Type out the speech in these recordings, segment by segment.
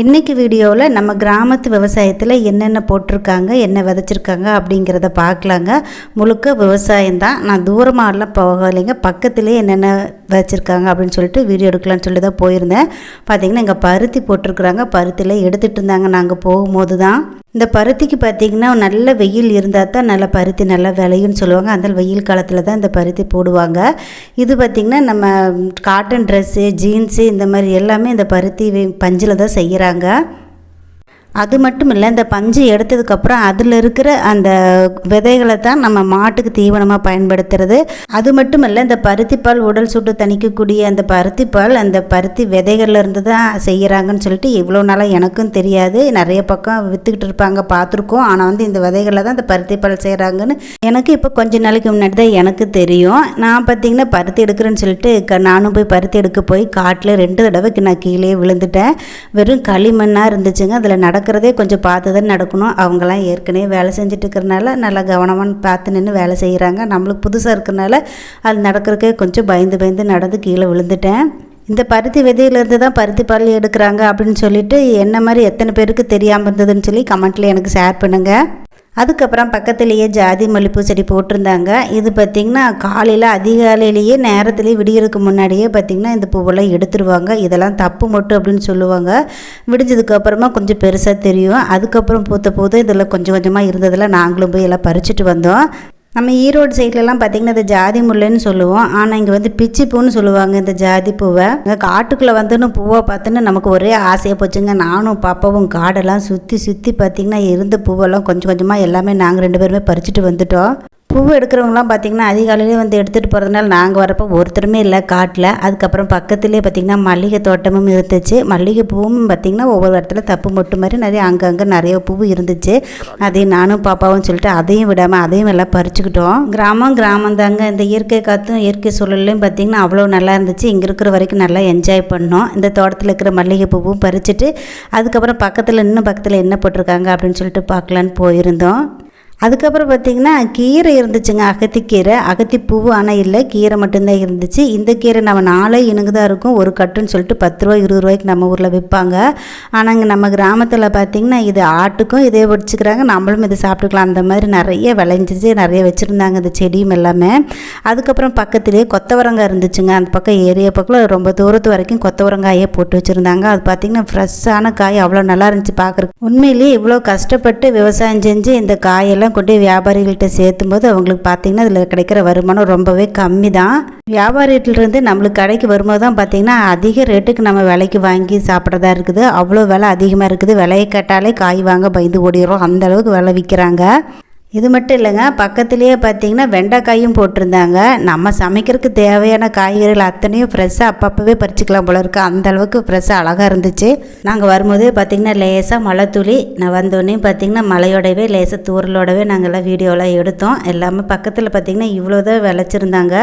இன்றைக்கி வீடியோவில் நம்ம கிராமத்து விவசாயத்தில் என்னென்ன போட்டிருக்காங்க என்ன விதைச்சிருக்காங்க அப்படிங்கிறத பார்க்கலாங்க. முழுக்க விவசாயம் தான் நான் தூரமாகலாம் போகலைங்க. பக்கத்துலேயே என்னென்ன விதைச்சிருக்காங்க அப்படின்னு சொல்லிட்டு வீடியோ எடுக்கலாம்னு சொல்லி தான் போயிருந்தேன். பார்த்தீங்கன்னா இங்கே பருத்தி போட்டிருக்குறாங்க. பருத்தியில் எடுத்துகிட்டு இருந்தாங்க. நாங்கள் போகும்போது தான் இந்த பருத்திக்கு பார்த்தீங்கன்னா நல்ல வெயில் இருந்தால் தான் நல்ல பருத்தி நல்லா விளையும்னு சொல்லுவாங்க. அந்த வெயில் காலத்தில் தான் இந்த பருத்தி போடுவாங்க. இது பார்த்திங்கன்னா நம்ம காட்டன் ட்ரெஸ்ஸு ஜீன்ஸு இந்த மாதிரி எல்லாமே இந்த பருத்தி பஞ்சில் தான் செய்கிறாங்க கொடுக்குறாங்க அது மட்டும் இல்லை இந்த பஞ்சு எடுத்ததுக்கப்புறம் அதில் இருக்கிற அந்த விதைகளை தான் நம்ம மாட்டுக்கு தீவனமாக பயன்படுத்துறது. அது மட்டும் இல்லை இந்த பருத்திப்பால் உடல் சுட்டு தணிக்கக்கூடிய அந்த பருத்திப்பால் அந்த பருத்தி விதைகள்லேருந்து தான் செய்கிறாங்கன்னு சொல்லிட்டு இவ்வளோ நாளாக எனக்கும் தெரியாது. நிறைய பக்கம் விற்றுக்கிட்டு இருப்பாங்க பார்த்துருக்கோம். ஆனால் வந்து இந்த விதைகளில் தான் இந்த பருத்திப்பால் செய்கிறாங்கன்னு எனக்கு இப்போ கொஞ்ச நாளைக்கு முன்னாடி தான் எனக்கு தெரியும். நான் பார்த்தீங்கன்னா பருத்தி எடுக்கிறேன்னு சொல்லிட்டு க நானும் போய் பருத்தி எடுக்க போய் காட்டில் ரெண்டு தடவைக்கு நான் கீழே விழுந்துட்டேன். வெறும் களிமண்ணாக இருந்துச்சுங்க. அதில் நட நடக்கிறதே கொஞ்சம் பார்த்து தான் நடக்கணும். அவங்களாம் ஏற்கனவே வேலை செஞ்சுட்டு இருக்கிறனால நல்லா கவனமாக பார்த்து நின்று வேலை செய்கிறாங்க நம்மளுக்கு புதுசாக இருக்கிறனால அது நடக்கிறக்கே கொஞ்சம் பயந்து பயந்து நடந்து கீழே விழுந்துட்டேன். இந்த பருத்தி விதையிலேருந்து தான் பருத்தி பால் எடுக்கிறாங்க அப்படின்னு சொல்லிட்டு என்ன மாதிரி எத்தனை பேருக்கு தெரியாமல் இருந்ததுன்னு சொல்லி கமெண்ட்டில் எனக்கு ஷேர் பண்ணுங்கள் அதுக்கப்புறம் பக்கத்துலேயே ஜாதி மல்லிப்பூ செடி போட்டிருந்தாங்க. இது பார்த்திங்கன்னா காலையில் அதிகாலையிலேயே நேரத்துலேயே விடியறதுக்கு முன்னாடியே பார்த்திங்கன்னா இந்த பூவெல்லாம் எடுத்துருவாங்க. இதெல்லாம் தப்பு மட்டும் அப்படின்னு சொல்லுவாங்க. விடிஞ்சதுக்கப்புறமா கொஞ்சம் பெருசாக தெரியும். அதுக்கப்புறம் பூத்த போது இதில் கொஞ்சம் கொஞ்சமாக இருந்ததெல்லாம் நாங்களும் போய் எல்லாம் பறிச்சுட்டு வந்தோம். நம்ம ஈரோடு சைட்லலாம் பார்த்திங்கன்னா இந்த ஜாதி முல்லைன்னு சொல்லுவோம். ஆனால் இங்கே வந்து பிச்சி பூன்னு சொல்லுவாங்க இந்த ஜாதி பூவை. இங்கே காட்டுக்குள்ளே வந்துன்னு பூவை பார்த்துன்னு நமக்கு ஒரே ஆசையாக போச்சுங்க. நானும் பாப்பாவும் காடெல்லாம் சுற்றி சுற்றி பார்த்திங்கன்னா இருந்த பூவெல்லாம் கொஞ்சம் கொஞ்சமாக எல்லாமே நாங்கள் ரெண்டு பேருமே பறிச்சுட்டு வந்துட்டோம். பூ எடுக்கிறவங்களாம் பார்த்திங்கன்னா அதிகாலையிலே வந்து எடுத்துகிட்டு போகிறதுனால நாங்கள் வரப்போ ஒருத்தருமே இல்லை காட்டில். அதுக்கப்புறம் பக்கத்துலேயே பார்த்திங்கன்னா மல்லிகை தோட்டமும் இருந்துச்சு. மல்லிகை பூவும் பார்த்திங்கன்னா ஒவ்வொரு இடத்துல தப்பு மொட்டு மாதிரி நிறைய அங்கங்கே நிறைய பூ இருந்துச்சு. அதையும் நானும் பாப்பாவும் சொல்லிட்டு அதையும் விடாமல் அதையும் எல்லாம் பறிச்சுக்கிட்டோம். கிராமம் கிராமம் தாங்க. இந்த இயற்கை காற்றும் இயற்கை சூழல்லையும் பார்த்திங்கன்னா அவ்வளோ நல்லா இருந்துச்சு. இங்கே இருக்கிற வரைக்கும் நல்லா என்ஜாய் பண்ணோம். இந்த தோட்டத்தில் இருக்கிற மல்லிகை பூவும் பறிச்சுட்டு அதுக்கப்புறம் பக்கத்தில் இன்னும் பக்கத்தில் என்ன போட்டிருக்காங்க அப்படின்னு சொல்லிட்டு பார்க்கலான்னு போயிருந்தோம். அதுக்கப்புறம் பார்த்திங்கன்னா கீரை இருந்துச்சுங்க. அகத்திக்கீரை. அகத்திப்பூவு ஆனால் இல்லை. கீரை மட்டும்தான் இருந்துச்சு. இந்த கீரை நம்ம நாளே இணுங்கு தான் இருக்கும். ஒரு கட்டுன்னு சொல்லிட்டு பத்து ரூபா இருபது ரூபாய்க்கு நம்ம ஊரில் விற்பாங்க. ஆனால் இங்கே நம்ம கிராமத்தில் பார்த்திங்கன்னா இது ஆட்டுக்கும் இதே வச்சுக்கிறாங்க நம்மளும் இதை சாப்பிட்டுக்கலாம். அந்த மாதிரி நிறைய விளைஞ்சிச்சு. நிறைய வச்சுருந்தாங்க இந்த செடியும் எல்லாமே. அதுக்கப்புறம் பக்கத்துலேயே கொத்தவரங்காய் இருந்துச்சுங்க. அந்த பக்கம் ஏரியா பக்கம் ரொம்ப தூரத்து வரைக்கும் கொத்தவரங்காயே போட்டு வச்சுருந்தாங்க. அது பார்த்திங்கன்னா ஃப்ரெஷ்ஷான காய். அவ்வளோ நல்லா இருந்துச்சு பார்க்குறக்கு உண்மையிலேயே இவ்வளோ கஷ்டப்பட்டு விவசாயம் செஞ்சு இந்த காயெல்லாம் இதெல்லாம் கொண்டு வியாபாரிகள்கிட்ட சேர்த்தும் போது அவங்களுக்கு பார்த்திங்கன்னா அதில் கிடைக்கிற வருமானம் ரொம்பவே கம்மி தான் வியாபாரிகிட்டருந்து நம்மளுக்கு கடைக்கு வரும்போது தான் பார்த்திங்கன்னா அதிக ரேட்டுக்கு நம்ம விலைக்கு வாங்கி சாப்பிட்றதா இருக்குது. அவ்வளோ விலை அதிகமாக இருக்குது. விலையை கேட்டாலே காய் வாங்க பயந்து ஓடிடுறோம். அந்தளவுக்கு விலை விற்கிறாங்க. இது மட்டும் இல்லைங்க பக்கத்துலேயே பார்த்தீங்கன்னா வெண்டைக்காயும் போட்டிருந்தாங்க. நம்ம சமைக்கிறதுக்கு தேவையான காய்கறிகள் அத்தனையும் ஃப்ரெஷ்ஷாக அப்பப்போவே பறிச்சிக்கலாம் போல இருக்குது அந்த அளவுக்கு ஃப்ரெஷ்ஷாக அழகாக இருந்துச்சு. நாங்கள் வரும்போதே பார்த்திங்கன்னா லேசாக மழை துளி நான் வந்தோடனே பார்த்திங்கன்னா மழையோடவே லேசாக தூரலோடவே நாங்கள் எல்லாம் வீடியோலாம் எடுத்தோம். எல்லாமே பக்கத்தில் பார்த்திங்கன்னா இவ்வளோ தான் விளைச்சிருந்தாங்க.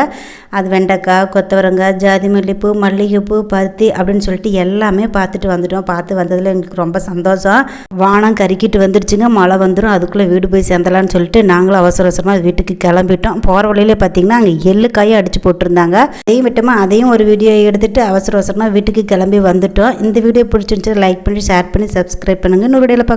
அது வெண்டைக்காய் கொத்தவரங்காய் ஜாதி மல்லிப்பூ மல்லிகைப்பூ பருத்தி அப்படின்னு சொல்லிட்டு எல்லாமே பார்த்துட்டு வந்துட்டோம். பார்த்து வந்ததில் எங்களுக்கு ரொம்ப சந்தோஷம். வானம் கறிக்கிட்டு வந்துடுச்சுங்க மழை வந்துடும் அதுக்குள்ளே வீடு போய் சேர்ந்தலான்னு சொல்லிட்டு நாங்களும் அவசர அவசரமாக வீட்டுக்கு கிளம்பிட்டோம். போகிற வழியில் பார்த்தீங்கன்னா அங்கே எள்ளு காயை அடித்து போட்டிருந்தாங்க. அதையும் விட்டோமா அதையும் ஒரு வீடியோ எடுத்துகிட்டு அவசர அவசரமாக வீட்டுக்கு கிளம்பி வந்துட்டோம். இந்த வீடியோ பிடிச்சிருந்துச்சு லைக் பண்ணி ஷேர் பண்ணி சப்ஸ்கிரைப் பண்ணுங்கள் இன்னொரு வீடியோவில் பார்க்கலாம்